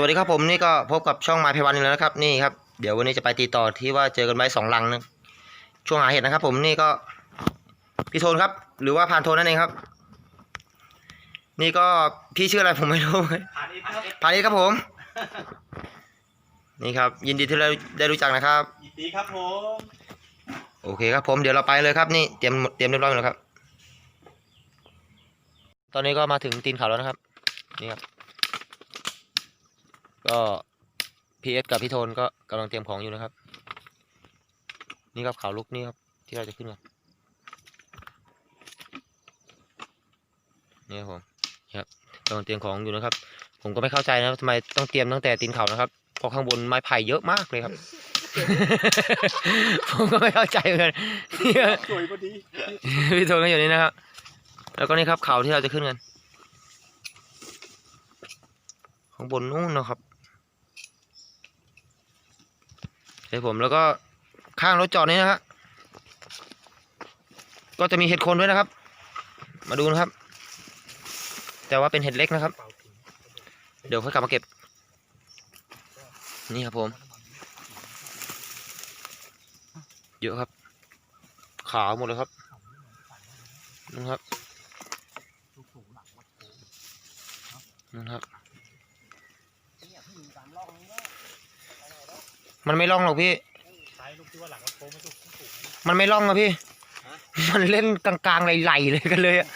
วัสดีครับผมนี่ก็พบกับช่องมาเพวันอีกแล้วนะครับนี่ครับเดี๋ยววันนี้จะไปตีต่อที่ว่าเจอกันไว้สองลังนะช่วงหาเห็ดนะครับ ผมนี่ก็พี่โทนครับ หรือว่าพานโทนนั่นเองครับ นี่ก็พี่ชื่ออะไรผมไม่รู้ผ่านอีกครับพานิชครับผม นี่ครับ ยินดีที่เราได้รู้จักนะครับยินดีครับผมโอเคครับผมเดี๋ยวเราไปเลยครับ นี่เตรียมเตรียมเรียบร้อยหมดแล้วครับ ตอนนี้ก็มาถึงตีนเขาแล้วนะครับ นี่ครับ ก็พีเอสกับพี่โทนก็กำลังเตรียมของอยู่นะครับ นี่ครับเขาลุกนี่ครับ ที่เราจะขึ้นกันนี่ครับผมครับกำลังเตรียมของอยู่นะครับ ผมก็ไม่เข้าใจนะทำไมต้องเตรียมตั้งแต่ตีนเขานะครับเพราะข้างบนไม้ไผ่เยอะมากเลยครับ ผมก็ไม่เข้าใจเหมือนกันสวยพอดีพี่โทนก็อยู่นี่นะครับ แล้วก็นี่ครับเขาที่เราจะขึ้นกันข้างบนนู่นนะครับ เดี๋ยวผมแล้วก็ข้างรถจอดนี้นะฮะก็จะมีเห็ดโคนด้วยนะครับ มาดูนะครับ แต่ว่าเป็นเห็ดเล็กนะครับ เดี๋ยวค่อยกลับมาเก็บ นี่ครับผม เยอะครับ ขาวหมดเลยครับนู่นครับนู่นครับ มันไม่ล่องหรอกพี่ ซ้ายลูกที่ว่าหลังมันโค้งไม่ถูกถูกมันไม่ล่องอะพี่ มันเล่นกลางๆไหลๆเลยกันเลยอะ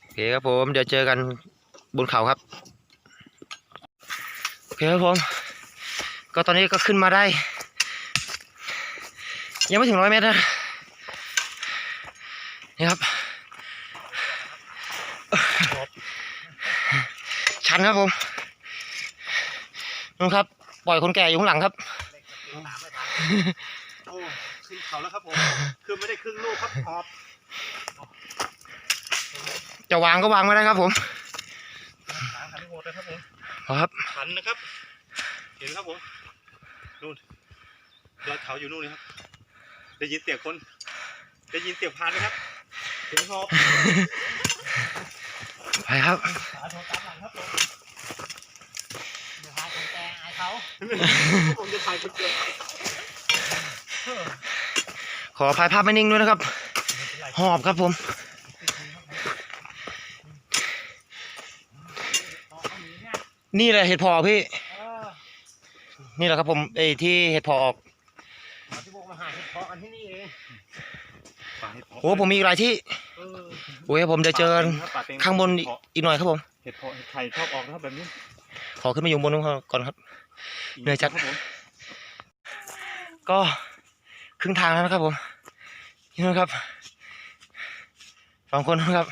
โอเคครับผม เดี๋ยวเจอกันบนเขาครับ โอเคครับผม ก็ตอนนี้ก็ขึ้นมาได้ ยังไม่ถึงร้อยเมตรนะ นี่ครับ ชันครับผมนู่นครับ ปล่อยคนแก่อยู่ข้างหลังครับตามไม่ทันโอ้ขึ้นเขาแล้วครับผม คือไม่ได้ครึ่งลูกครับหอบจะวางก็วางไม่ได้ครับผมขาหันโหดเลยครับผมเอาครับหันนะครับ เห็นครับผม นู่นยอดเขาอยู่นู่นเลยครับ ได้ยินเสียงคน ได้ยินเสียงพานไหมครับเสียงหอบไปครับขาโทรตามหลังครับผม เดี๋ยวพาคนแก่อาย เขาผมจะถ่ายคนเดียวขออภัยภาพไม่นิ่งด้วยนะครับไม่เป็นไรหอบครับผมพอเขาหนีเนี่ยนี่แหละเห็ดเพอพี่เออนี่แหละครับผมไอ้ที่เห็ดเพอออกเอาที่พวกมาหาเห็ดเพาะกันที่นี่เองป่าเห็ดเพาะโอ้ผมมีอีกหลายที่เออโอ้ยผมจะเจอกันป่าเต็มข้างบนอีกอีกหน่อยครับผม เห็ดเพาะเห็ดไข่ชอบออกนะครับแบบนี้ ขอขึ้นมาอยู่บนนู้นก่อนครับ เหนื่อยจัดครับผมก็ครึ่งทางแล้วนะครับผมนี่นะครับสองคนนะครับ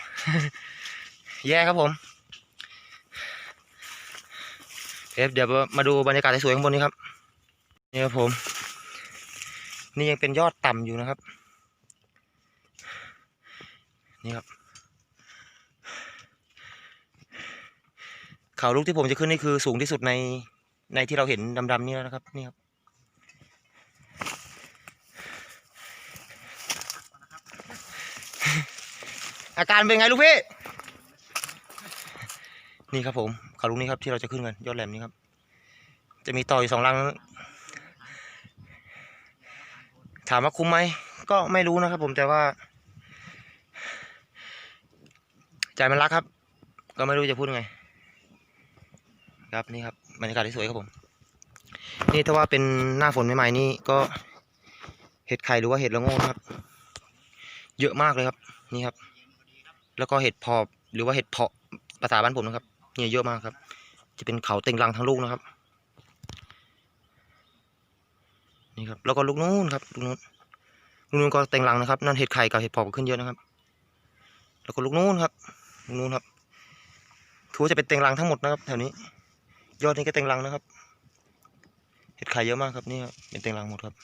แย่ครับผมเอฟเดี๋ยวมาดูบรรยากาศสวยๆข้างบนนี้ครับนี่ครับผม นี่ยังเป็นยอดต่ำอยู่นะครับ นี่ครับเขาลูกที่ผมจะขึ้นนี่คือสูงที่สุดใน ในที่เราเห็นดำๆนี่แล้วนะครับนี่ครับอาการเป็นไงลูกพี่ นี่ครับผมเขาลูกนี้ครับที่เราจะขึ้นกันยอดแหลมนี้ครับ จะมีต่ออยู่สองรัง ถามว่าคุ้มไหม ก็ไม่รู้นะครับผมแต่ว่า ใจมันรักครับ ก็ไม่รู้จะพูดไง ครับนี่ครับ บรรยากาศที่สวยครับผม นี่ถ้าว่าเป็นหน้าฝนใหม่ๆนี่ก็เห็ดไข่หรือว่าเห็ดละโง่ครับ เยอะมากเลยครับ นี่ครับ แล้วก็เห็ดพอบหรือว่าเห็ดเพาะภาษาบ้านผมนะครับเนี่ยเยอะมากครับ จะเป็นเขาเต็งรังทั้งลูกนะครับ นี่ครับ แล้วก็ลูกนู้นครับลูกนู้นลูกนู้นก็เต็งรังนะครับ นั่นเห็ดไข่กับเห็ดพาะก็ขึ้นเยอะนะครับ แล้วก็ลูกนู้นครับลูกนู้นครับถือว่าจะเป็นเต็งรังทั้งหมดนะครับแถวนี้ ยอดนี้ก็เต็งรังนะครับ เห็ดไข่เยอะมากครับนี่ครับเป็นเต็งรังหมดครับ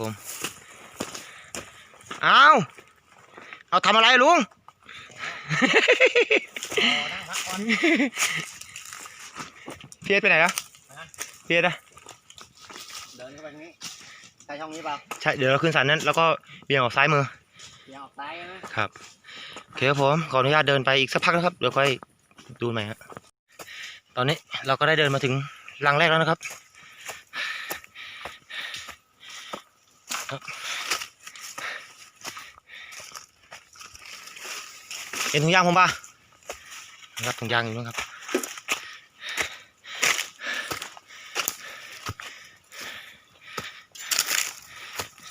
ผมเอาเอาทำอะไรลุงรอนั่งพักก่อนเพียรไปไหนอะเพียรอะเดินเข้าไปตรงนี้ใช่ช่องนี้เปล่าใช่เดี๋ยวเราขึ้นสันนั้นแล้วก็เบี่ยงออกซ้ายมือโอเคอย่าออกซ้ายนะครับ โอเคครับผมขออนุญาตเดินไปอีกสักพักนะครับเดี๋ยวค่อยดูใหม่ครับตอนนี้เราก็ได้เดินมาถึงรังแรกแล้วนะครับ เห็นถุงยางผมปะนะครับถุงยางอยู่นะครับ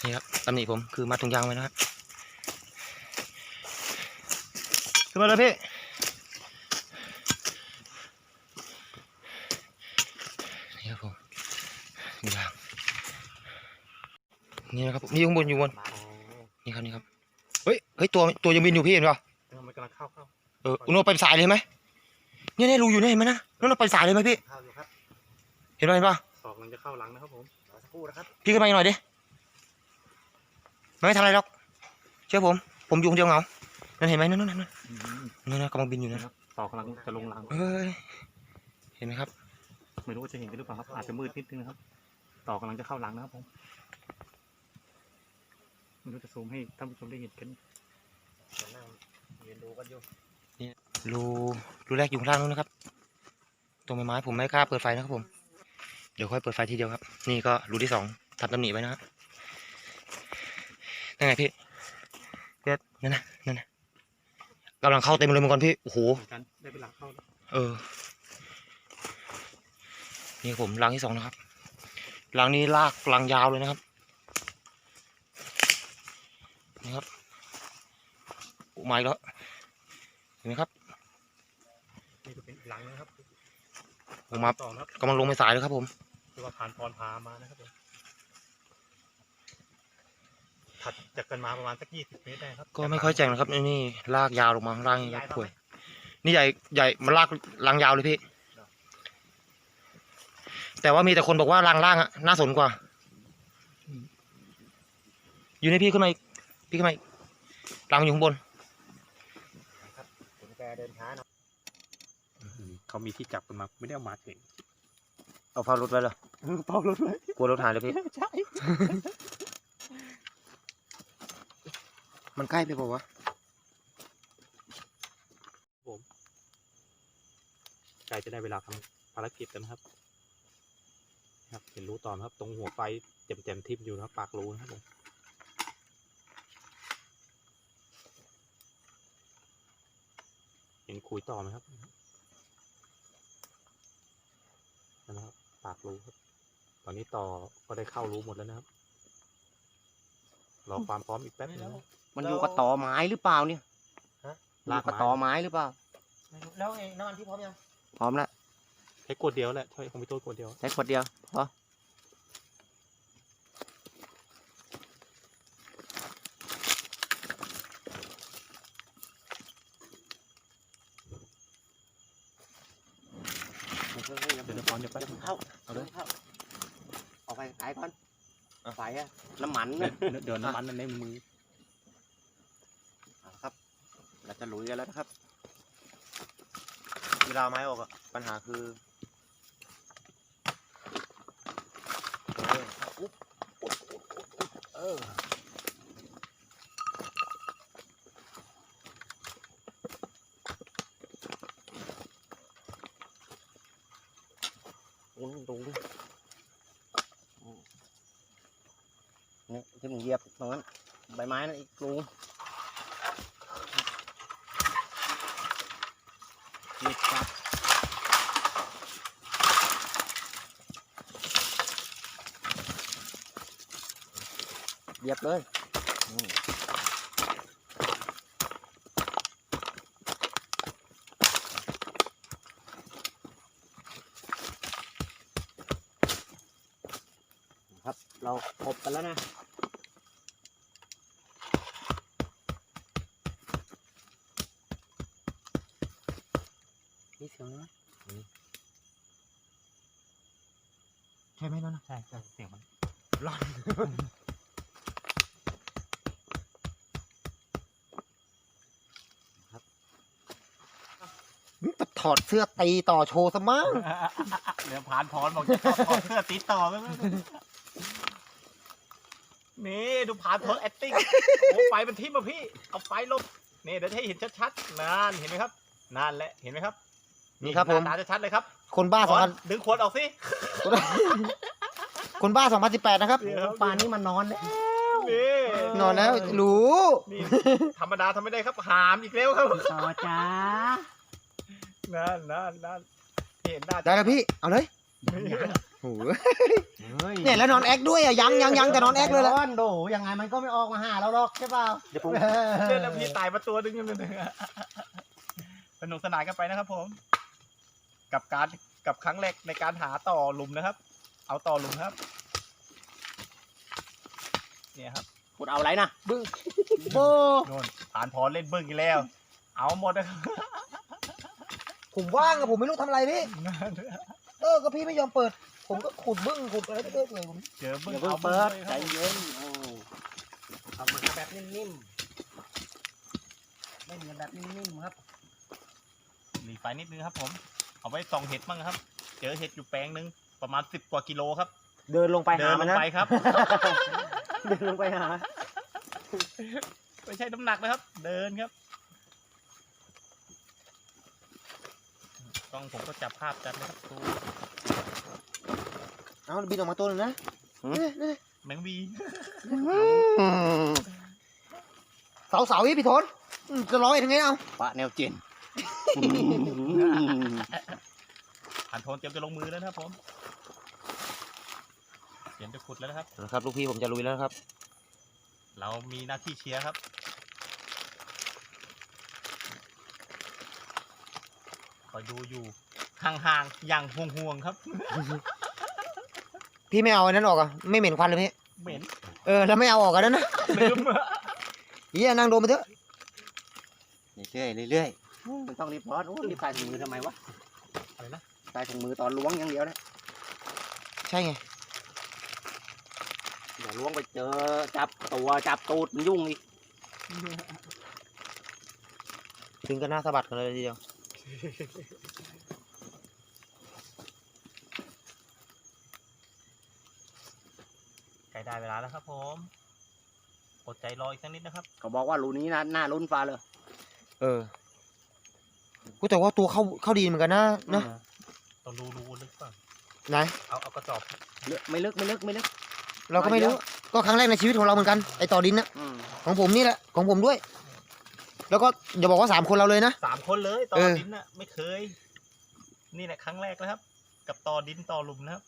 นี่ครับตำหนิผมคือมัดถุงยางไว้นะครับ ขึ้นมาเลยพี่ นี่ครับผมถุงยางนี่นะครับผมนี่ข้างบนอยู่บน นี่ครับนี่ครับ เฮ้ย เฮ้ยตัวตัวยังบินอยู่พี่เห็นเปล่าเออมันกำลังเข้าเข้าเอออุโนไปสายเลยไหมเนี่ยเนี่ยรูอยู่เนี่ยเห็นไหมนะนั่นเราไปสายเลยไหมพี่ เข้าอยู่ครับ เห็นป่ะเห็นป่ะศอกกำลังจะเข้าหลังนะครับผมรอสักครู่นะครับ พี่ขึ้นมาอีกหน่อยดิมันไม่ทำอะไรหรอก เชื่อผม ผมอยู่คนเดียวเหงา นั่นเห็นไหมนั่นนั่นนั่นนั่นนั่นกำลังบินอยู่นะศอกกำลังจะลงหลังเอ้ยเห็นไหมครับ ไม่รู้ว่าจะเห็นกันหรือเปล่าครับ อาจจะมืดนิดนึงนะครับ ต่อกำลังจะเข้าหลังนะครับผมไม่รู้จะซูมให้ท่านผู้ชมได้เห็นกันนั่งยืนดูกันอยู่รูรูแรกอยู่ข้างล่างนู้นนะครับ ตรงใบไม้ผมไม่กล้าเปิดไฟนะครับผม เดี๋ยวค่อยเปิดไฟทีเดียวครับ นี่ก็รูที่สองทำตำหนิไว้นะครับนั่นไงพี่เด็ดนั่นนะนั่นนะ กำลังเข้าเต็มเลยมังกรพี่โอ้โหเหมือนกันได้เวลาเข้าแล้วเออ นี่ครับผมรังที่สองนะครับรังนี้ลากรังยาวเลยนะครับนี่ครับโอ้มาอีกแล้วเห็นไหมครับนี่ก็เป็นอีกหลังนะครับผมมาต่อนะครับกำลังลงไปสายเลยครับผมคือว่าผ่านพรพามานะครับผม ถัดจากกันมาประมาณสักยี่สิบเมตรได้ครับก็ไม่ค่อยแจ่งนะครับนี่นี่ลากยาวลงมาข้างล่างนี่ครับป่วย นี่ใหญ่ใหญ่มันลากรังยาวเลยพี่ แต่ว่ามีแต่คนบอกว่ารังล่างอะน่าสนกว่า อยู่ในพี่ขึ้นมาอีกพี่ขึ้นมาอีกรังอยู่ข้างบนผมแกเดินช้าหน่อยเขามีที่จับกันมาไม่ได้เอามาเองเอาเฝ้ารถไว้เหรอเป้ารถเลยกลัวรถหายเลยพี่ ใช่ มันใกล้ไปป่าวะใกล้จะได้เวลาทำภารกิจกันนะครับ ครับเห็นรู้ต่อนครับ ตรงหัวไฟแจ่มๆทิ่มอยู่นะครับปากรูนะครับผมเห็นคุยต่อไหมครับนั่นนะครับ ปากรูครับ ตอนนี้ต่อก็ได้เข้ารูหมดแล้วนะครับรอความพร้อมอีกแป๊บนึงนะ มันอยู่กับตอไม้หรือเปล่าเนี่ยลากอยู่กับไม้ตอไม้หรือเปล่าแล้วไอ้น้ำมันพี่พร้อมยังพร้อมแล้วใช้ขวดเดียวแหละใช้คอมพิวเตอร์ขวดเดียวใช้ขวดเดียวพอเดี๋ยวจะพร้อมเดี๋ยวแป๊บนึง เข้าเอาเลย เข้าเอาไปขายก่อนไฟอะน้ำมันเดี๋ยนะวเดี๋ยวน้ำมันในมือ เอาครับเรา จะลุยกันแล้วนะครับ เวลาไม้ออกปัญหาคือ เอออุ้ยดูดิอืมเนี่ยที่มึงเหยียบตรงนั้นใบไม้นั่นอีกรู เหยียบครับเหยียบเลยครับ เราครบกันแล้วนะ นี่เสียงนะใช่ไหมนั่นนะ ใช่ใช่เสียงมันร้อนถอดเสื้อตีต่อโชว์ซะมั้งเดี๋ยวผ่านพรบอกจะถอดเสื้อติดต่อไหมนี่ดูผ่านเธอ acting โอ้ไฟมันทิ่มมาพี่ เอาไฟลบนี่เดี๋ยวจะให้เห็นชัดๆนั่นเห็นไหมครับนั่นแหละเห็นไหมครับ นี่ครับผมหน้าตาชัดๆเลยครับ คนบ้าสองก่อพันนดึงขวดออกสิ คนบ้าสองพันสิบแปดนะครับเดี๋ยวป่านนี้มันนอนแล้วนี่นอนแล้วรู้นี่ธรรมดาทำไม่ได้ครับหามอีกแล้วครับต่อจ้านั่นนั่นนั่นเห็นหน้าได้แล้วพี่เอาเลยนี่โอ้โหเฮ้ยเนี่ยแล้วนอนแอคด้วยอะยังยังยังแต่นอนแอคเลยละร้อนโดยังไงมันก็ไม่ออกมาหาเราหรอกใช่เปล่าเดี๋ยวผมเล่นแล้วพี่ตายมาตัวหนึงนั่นเองสนุกสนานกันไปนะครับผม กับการกับครั้งแรกในการหาต่อหลุมนะครับ เอาต่อหลุมครับ เนี่ยครับขุดเอาอะไรนะบึ้งโบโน่นผ่านพรเล่นเบิ้งอีกแล้ว เอาหมดนะครับผมว่างอะผมไม่รู้ทำอะไรพี่ เออ ก็พี่ไม่ยอมเปิด ผมก็ขุดบึ้งขุดอะไรก็เรื่อยๆผมเจอเบิ้งอย่าเพิ่งเอาเปิดบิ้งใจเลยครับเย็นโอ้ทำมันแบบนิ่มๆเล่นกันแบบนิ่มๆครับหลีไฟนิดนึงครับ ผม เอาไว้ส่องเห็ดบ้างครับ เจอเห็ดอยู่แปลงหนึ่ง ประมาณสิบกว่ากิโลครับ เดินลงไปเดิหานลมันงนะไปครับ เดินลงไปหา ไม่ใช่น้ำหนักนะครับ เดินครับกล้องผมก็จับภาพจัดนะครับดูเอาบินออกมาตัวหนึ่งนะเนี่ยเนี่ยแมงวีเสาเสาๆพี่พี่ทนอืมจะร้อยยังไงเอาปะแนวเจน ผ่านโทนเตรียมจะลงมือแล้วนะครับผมเตรี ยมจะขุดแล้วนะครับ นะครับ ลูกพี่ผมจะลุยแล้วนะครับ เรามีหน้าที่เชียร์ครับ คอยดูอยู่ห่างๆ อย่างห่วงๆครับ พี่ไม่เอาอันนั้นออกอะไม่เหม็นควันเลยพี่ เหม็นเออแล้วไม่เอาออกกันนั้นนะลืมเฮียนั่งโดมไปเถอะเรื่อยๆเรื่อยๆไม่ต้องรีบร้อนโอ้รีบใส่ถุงมือทำไมวะอะไรนะ ใส่ถุงมือตอนล้วงอย่างเดียวนะใช่ไง อย่าล้วงไปเจอจับตัวจับตูดมันยุ่งอีกถึงกันหน้าสะบัดกันเลยทีเดียว ใกล้ได้เวลาแล้วครับผมอดใจรออีกสักนิดนะครับ เขาบอกว่ารูนี้นะหน้าลุ้นฟ้าเลย เออกูแต่ว่าตัวเข้าเข้าดีเหมือนกันนะนะต้องดูรูลึกก่อนไหน เอาเอากระสอบลึกไม่ลึกไม่ลึกไม่ลึก เราก็ไม่รู้ ก็ครั้งแรกในชีวิตของเราเหมือนกันไอต่อดินนะอืมของผมนี่แหละของผมด้วย แล้วก็อย่าบอกว่าสามคนเราเลยนะ สามคนเลยต่อเออ ดินน่ะไม่เคย นี่แหละครั้งแรกนะครับ กับต่อดินต่อหลุมนะครับ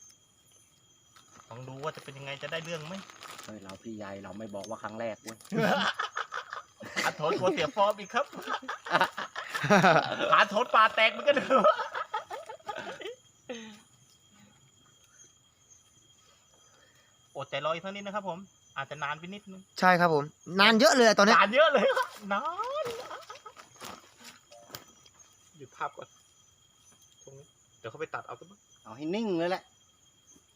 ลองดูว่าจะเป็นยังไงจะได้เรื่องไหม เฮ้ยเราพี่ใหญ่เราไม่บอกว่าครั้งแรกเว้ยอาโทษกลัวเสียฟอร์มอีกครับผาโทษปลาแตกเหมือนกันเถอะอด ใจรออีกสักนิดนะครับผม อาจจะนานไปนิดนึง ใช่ครับผม นานเยอะเลยอะตอนเนี้ยนานเยอะเลยครับนานหยุดภาพก่อนตรงนี้เดี๋ยวเขาไปตัดเอาตัวเอาให้นิ่งเลยแหละ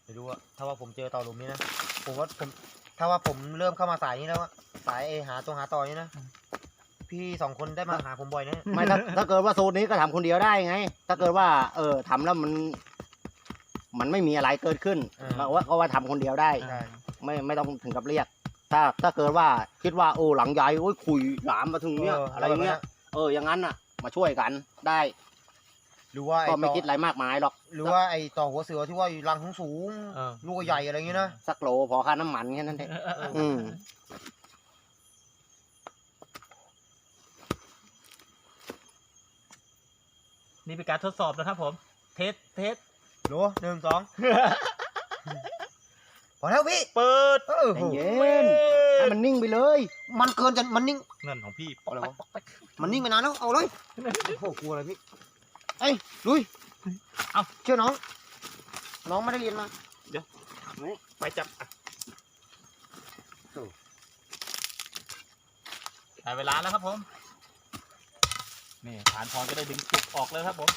ไม่รู้อะถ้าว่าผมเจอต่อหลุมนี้นะ ผมว่าผม ถ้าว่าผมเริ่มเข้ามาสายนี้แล้วอะสายไอหาตัวหาต่อนี้นะ พี่สองคนได้มาหาผมบ่อยนะ ไม่ถ้าถ้าเกิดว่าสูตรนี้ก็ทำคนเดียวได้ไง ถ้าเกิดว่า เออทำแล้วมัน มันไม่มีอะไรเกิดขึ้นเออก็ว่าก็ว่าทำคนเดียวได้ ใช่ ไม่ไม่ต้องถึงกับเรียก ถ้าถ้าเกิดว่าคิดว่าโอ้หลังใหญ่โอ้ยคุยหลามมาถึงเนี้ยอะไรอย่างเงี้ยเอออย่างนั้นอะ มาช่วยกันได้ หรือว่าไอก็ต่ไม่อคิดอะไรมากมายหรอกหรือว่าไอต่อหัวเสือที่ว่าอยู่รังสูงๆเออ ลูกใหญ่อะไรอย่างเงี้ยนะสักโลพอค่าน้ำมันแค่นั้นเองอืมนี่เป็นการทดสอบนะครับผม เทสเทส หนูหนึ่งสองพอแล้วพี่เปิดเออใจเย็นให้มันนิ่งไปเลย มันเกินจะมันนิ่งเงินของพี่อะไรวะมันนิ่งไปนานแล้วเอาเลยโอ้โหกลัวอะไรพี่เอ้ยลุยเอาเชื่อน้อง น้องไม่ได้เรียนมาไปจับอะได้เวลาแล้วครับผมนี่ฐานทองก็ได้ดึงจุกออกแล้วครับผม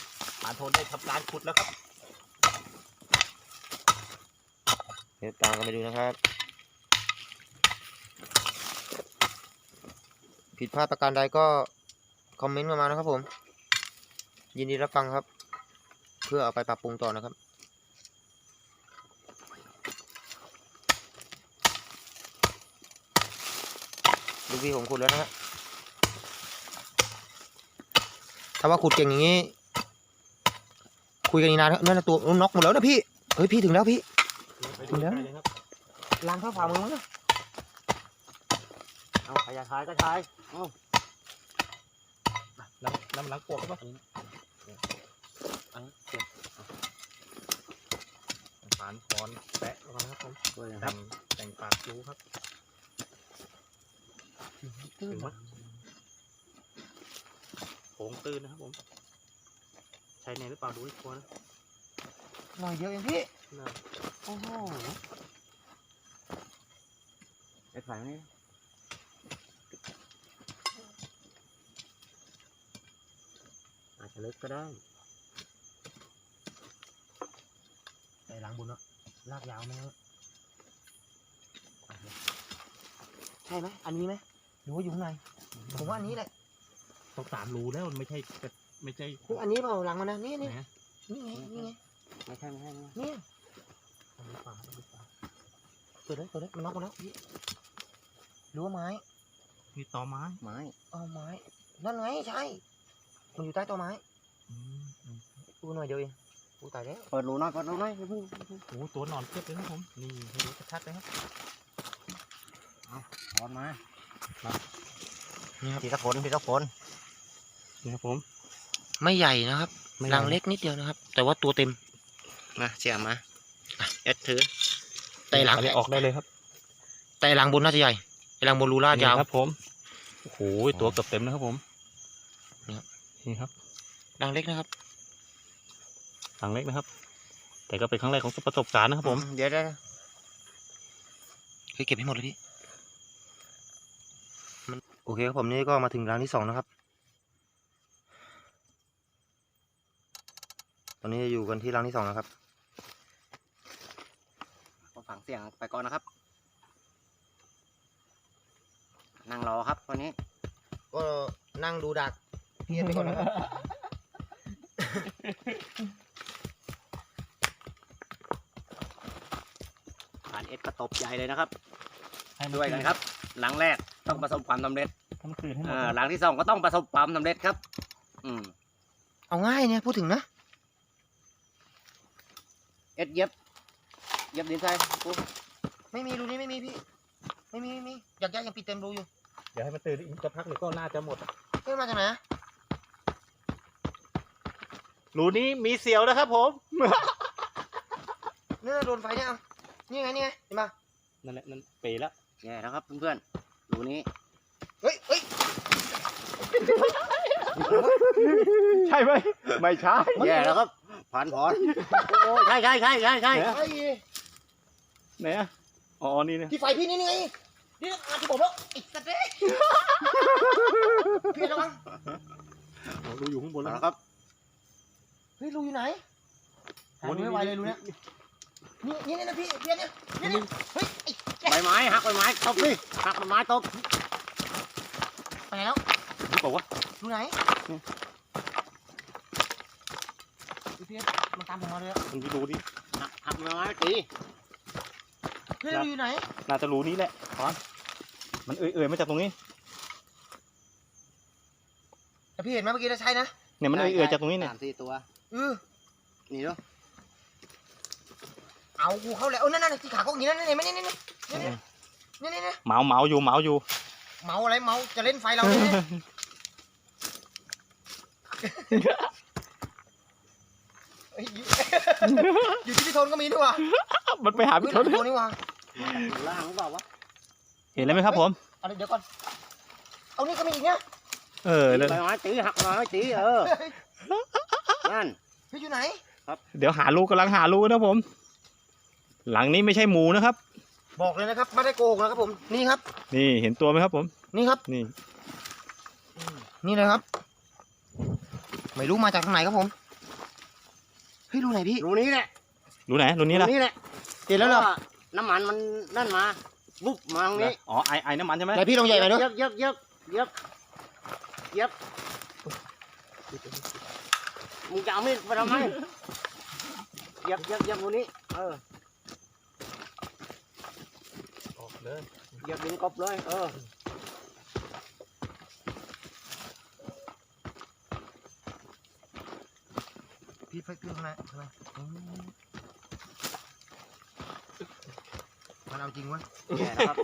ฐานโทนได้ทำการขุดแล้วครับ เดี๋ยวตามกันไปดูนะครับ ผิดพลาดประการใดก็คอมเมนต์มามานะครับผม ยินดีรับฟังครับ เพื่อเอาไปปรับปรุงต่อนะครับพี่ผมขุดแล้วนะฮะถ้าว่าขุดเก่งอย่างนี้ คุยกันอีกนานแล้วนั่นนะตัวน็อกหมดแล้วนะพี่ เฮ้ยพี่ถึงแล้วพี่ ไปดูเดี๋ยวใกล้เลยครับล้างเท้าฝ่ามือมั้งนะเอาใครจะทายก็ทายเอาน้ำน้ำล้างปวกครับฝานคอนแปะแล้วกันนะครับผมช่วยนะคแต่รับงแต่งปากจูครับถึงมั้ยโผงตื้นนะครับผมใช้ในหรือเปล่าดูให้ชัวร์นะหน่อยเดียวเองพี่น่า โอ้โหไอ้ฝ่ายนี้อาจจะลึกก็ได้แต่ล้างบุญแล้วลากยาวไหมครับใช่ไหมอันนี้ไหมหรือว่าอยู่ข้างในผมว่าอันนี้แหละต้องสามรูแล้วมันไม่ใช่กระไม่ใช่คืออันนี้เปล่าหลังมันนะนี่นี่นะนี่ไงนี่ไงไม่ใช่ไม่ใช่ไม่ใช่เนี่ย ต้องมีฝาต้องมีฝาเปิดเลยเปิดเลยมันน็อกมาแล้วพี่หรือว่าไม้มีตอไม้ไม้เอาไม้นั่นไงใช่มันอยู่ใต้ต้นไม้อืมอืมดูหน่อยเดียวเองกูตายแล้วเปิดรูหน่อยเปิดรูหน่อยอย่าเพิ่งโอ้โหตัวหนอนเพียบเลยครับผมนี่ให้ดูชัดๆเลยครับถอนมานี่ครับทีละคนทีละคนนี่ครับผม ไม่ใหญ่นะครับไม่รังเล็กนิดเดียวนะครับ แต่ว่าตัวเต็มมาเสียมา เอ็ดถือแต่หลังอันนี้ออกได้เลยครับแต่หลังบนน่าจะใหญ่ไอ้หลังบนรูลาดยาวนี่ครับ ผมโอ้โหตัวเกือบเต็มนะครับผมนี่ครับนี่ครับรังเล็กนะครับหลังเล็กนะครับ แต่ก็เป็นครั้งแรกของประสบการณ์นะครับผมเดี๋ยวเดี๋ยวเฮ้ยเก็บให้หมดเลยพี่มันโอเคครับผมนี่ก็มาถึงรังที่สองนะครับ ตอนนี้อยู่กันที่รังที่สองนะครับก็ ฝังเสียงไปก่อนนะครับ นั่งรอครับวันนี้ ก็นั่งดูดักพี่ไปก่อนนะครับ ผ่านเอ็ดก็ตบใหญ่เลยนะครับด้วยกันครับ หลังแรกต้องประสบความสำเร็จทำคืนให้หมดอ่าหลังที่สองก็ต้องประสบความสำเร็จครับ อืม เอาง่ายเนี่ยพูดถึงนะ เอ็ดเย็บ เย็บดินใส่กูไม่มีรูนี้ไม่มีพี่ ไม่มีไม่มีอยากย้ายยังปิดเต็มรูอยู่เดี๋ยวให้มันตื่นอีกจะพักหนึ่งก็น่าจะหมด เฮ้ยมาจากไหนอะรูนี้มีเสียวนะครับผมเนี่ยโดนไฟเนี่ยเอานี่ไงนี่ไงเห็นปะนั่นแหละนั่นเปแล้วแย่แล้วครับเพื่อนๆรูนี้ เฮ้ยเฮ้ยใช่ไหมไม่ใช่แย่แล้วครับผ่านผอนโอ้ยใช่ใช่ใช่ใช่ใช่ เฮ้ย ไหนอะอ๋อ นี่เนี่ยที่ไฟพี่นี่นี่ไงนี่อาที่ผมแล้วไอ้สัตว์เอ้ยพี่ระวังอ๋อรูอยู่ข้างบนเอาแล้วละครับเฮ้ยรูอยู่ไหนโอ้หาดูไม่ไหวเลยรูเนี่ยนี่นี่นี่นะพี่พี่เนี่ยนี่นี่เฮ้ยไอ้ใบไม้หักใบไม้ตบดิหักใบไม้ตบไปไหนแล้วรู้เปล่าวะรูไหนพี่พี่มันตามผมมาเลยอะมันมีรูนี้หักหักใบไม้ตี เฮ้ยรูอยู่ไหน น่าจะรูนี้แหละก่อนมันเอื่อยๆมาจากตรงนี้ แต่พี่เห็นไหมเมื่อกี้นะใช่นะเนี่ยมันเอื่อยๆจากตรงนี้เนี่ยสามสี่ตัวเออนี่เนาะเอากูเข้าแล้วเออนั่นนั่นที่ขาก็อย่างนี้นั่นนี่ไม่นี่นี่นี่นี่นี่นี่นี่เมาเมาอยู่เมาอยู่ เมาอะไรเมาจะเล่นไฟเราเนี่ยเอ้ยอยู่อยู่ที่พี่โทนก็มีด้วยว่ะ มันไปหาพี่พี่โททนนพี่โทนนี่ว่ะมาจากข้างล่างหรือเปล่าวะเห็นแล้วไหมครับผมเอาเดี๋ยวก่อนเอานี่ก็มีอีกเนี่ยเออแล้วใบไม้ตีหักใบไม้ตีเออนั่นพี่อยู่ไหนเดี๋ยวหารูกำลังหารูนะผม หลังนี้ไม่ใช่หมูนะครับ บอกเลยนะครับไม่ได้โกหกนะครับผมนี่ครับ นี่เห็นตัวไหมครับผม นี่ครับนี่ นี่เลยครับ ไม่รู้มาจากทางไหนครับผมเฮ้ยรู้ไหนพี่รูนี้แหละรูไหนรูนี้ล่ะรูนี้แหละ ติดแล้วเหรอ น้ำมันมันนั่นมาบุ๊บมาตรงนี้อ๋อไอไอน้ำมันใช่ไหมไหนพี่ลองใหญ่หน่อยด้ยเยอะเยอะเยอะเยอะมึงจะเอามีดไปทำไมเยอะเยอะเยอะตรงนี้ เออออกเลยเยอะดึงกบเลย เออพี่ไปขึ้นมาใช่ไหม มันเอาจริงวะแย่นะครับ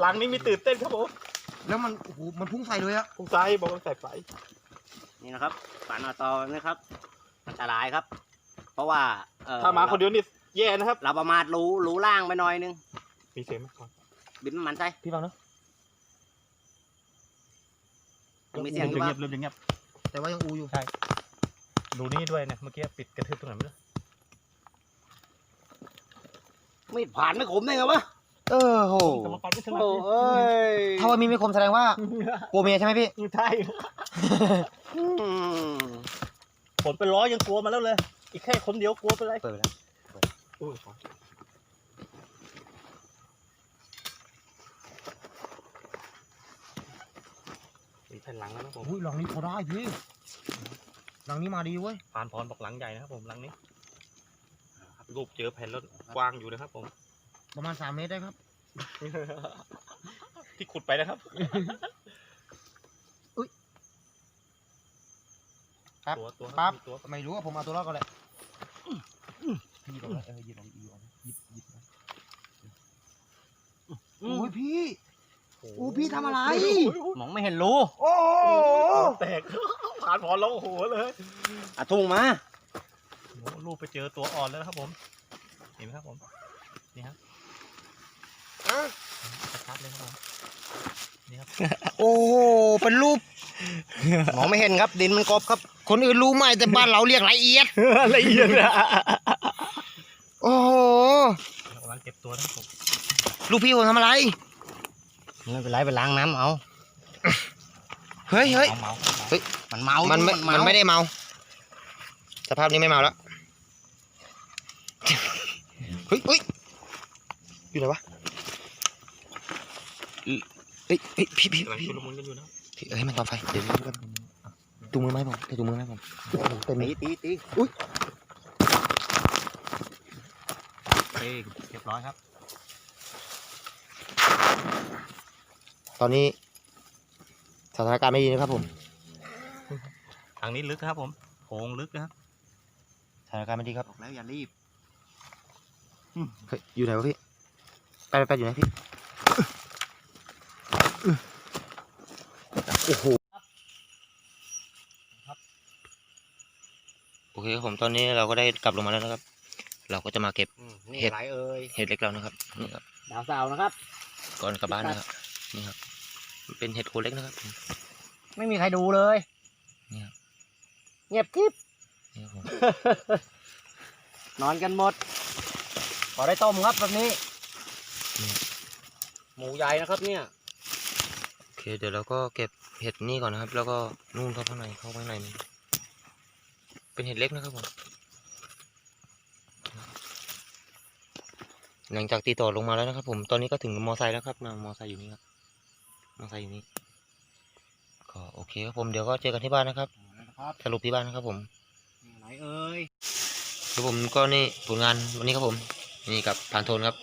หลังนี้มีตื่นเต้นครับผมแล้วมันโอ้โหมันพุ่งใส่เลยอะพุ่งซ้ายบอกว่าใส่ไฟนี่นะครับฝันเอาตอนะครับ อันตรายครับ เพราะว่าเอ่อถ้ามาคนเดียวนี่แย่นะครับ เราประมาทรู้รู้ล่างไปหน่อยนึง มีเสียงไหมครับบินมันใส่พี่ฟังเนาะยังมีเสียงอยู่เงีปะยบเริ่มจะเงียบแต่ว่ายังอูอยู่ ดูนี่ด้วยเนี่ยเมื่อกี้ปิดกระทืบตรงไหนไม่รู้ ไม่ผ่านไม่ขมได้ไงวะเออโหกรรมการไม่ถนัดโอ้เอ้ยถ้าว่ามีไม่คมแสดงว่ากลัวเมียใช่ไหมพี่ ใช่อืมผลเป็นร้อยยังกลัวมาแล้วเลย อีกแค่คนเดียวกลัวไปเลยเปิดไปแล้วอุ้ยมีแผ่นหลังแล้วนะผมอุ้ยหลังนี้พอได้พี่หลังนี้มาดีเว้ยปานพรบอกหลังใหญ่นะครับผมหลังนี้ รูปเจอแผ่นแล้วกว้างอยู่นะครับ ผม ประมาณสามเมตรได้ครับ ที่ขุดไปนะครับ ครับตัวตัวปั๊บมีตัวไม่รู้ว่าผมเอาตัวรอดก่อนแหละพี่หยิบออกเลยเออหยิบออกหยิบออกหยิบหยิบนะโอ้ยพี่โอ้พี่ทำอะไร มองไม่เห็นรูโอ้โหแตกผ่านพรแล้วโอ้โหเลยอะทุ่งมา โอ้โหรูปไปเจอตัวอ่อนแล้วครับผม เห็นไหมครับผม นี่ครับชัดเลยครับผม นี่ครับ โอ้โห เป็นรูป มองไม่เห็นครับ ดินมันกบครับ คนอื่นรู้ไหมแต่บ้านเราเรียกละเอียด ละเอียดนะโอ้โหกำลังเก็บตัวนะครับผม ลูกพี่ผมทำอะไร ไม่เป็นไรไปล้างน้ำเอา เฮ้ยเฮ้ยเมาเมามันเมา มันไม่เามันไม่ได้เมา สภาพนี้ไม่เมาแล้ว เฮ้ยเฮ้ยอยู่ไหนวะเฮ้ยเฮ้ยพี่พี่กำลังพี่ชุลมุนกันอยู่นะพี่เอ้ยมันตอนไฟเดี๋ยวนี้กันจูงมือไหมผมเดี๋ยวจูงมือไหมผมโอ้โหเต็มเลตียตีตีเฮ้ยเรียบร้อยครับ ตอนนี้สถานการณ์ไม่ดีนะครับผมทางนี้ลึกนะครับผมโพรงลึกนะครับสถานการณ์ไม่ดีครับบอกแล้วอย่ารีบเฮ้ยอยู่ไหนวะพี่ไปไปไปอยู่ไหนพี่ โอ้โหโอเคครับผมตอนนี้เราก็ได้กลับลงมาแล้วนะครับ เราก็จะมาเก็บ อืมนี่เห็ดไรเอ่ยเห็ดเล็กเรานะครับนี่ครับดาวสาวนะครับ ก่อนกลับบ้านนะครับนี่ครับมันเป็นเห็ดโคนเล็กนะครับ ไม่มีใครดูเลยเนี่ย เงียบกิ๊บนี่ครับผมนอนกันหมดพอได้ต้มครับแบบนี้หมูใหญ่นะครับเนี่ยโอ เคเดี๋ยวเราก็เก็บเห็ดนี่ก่อนนะครับ แล้วก็นู่นเข้าข้างในเข้าข้างในนี่เป็นเห็ดเล็กนะครับผมหลังจากตีต่อลงมาแล้วนะครับ ผมตอนนี้ก็ถึงมอไซค์แล้วครับมามอไซค์อยู่นี่ครับมอไซค์อยู่นี่ก็โอเคครับผมเดี๋ยวก็เจอกันที่บ้านนะครับนะครับสรุปที่บ้านนะครับผมไหนเอ่ยเดี๋ยวผมก็นี่ผลงานวันนี้ครับผมนี่กับพานโทนครับ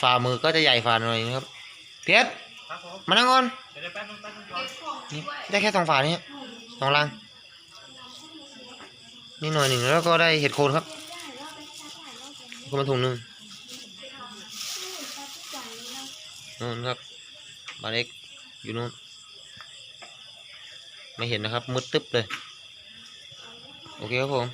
ฝ่ามือก็จะใหญ่ฝ่าหน่อยนะครับ เพียรครับผมมานั่งก่อนเดี๋ยวแป๊บนึงแป๊บนึงก่อนนี่ได้แค่สองฝานี่สองลังนี่หน่อยหนึ่งแล้วก็ได้เห็ดโคนครับก็มาถุงหนึ่งนู่นครับบาเล็กอยู่นู่นไม่เห็นนะครับมืดตึ๊บเลย โอเคครับผม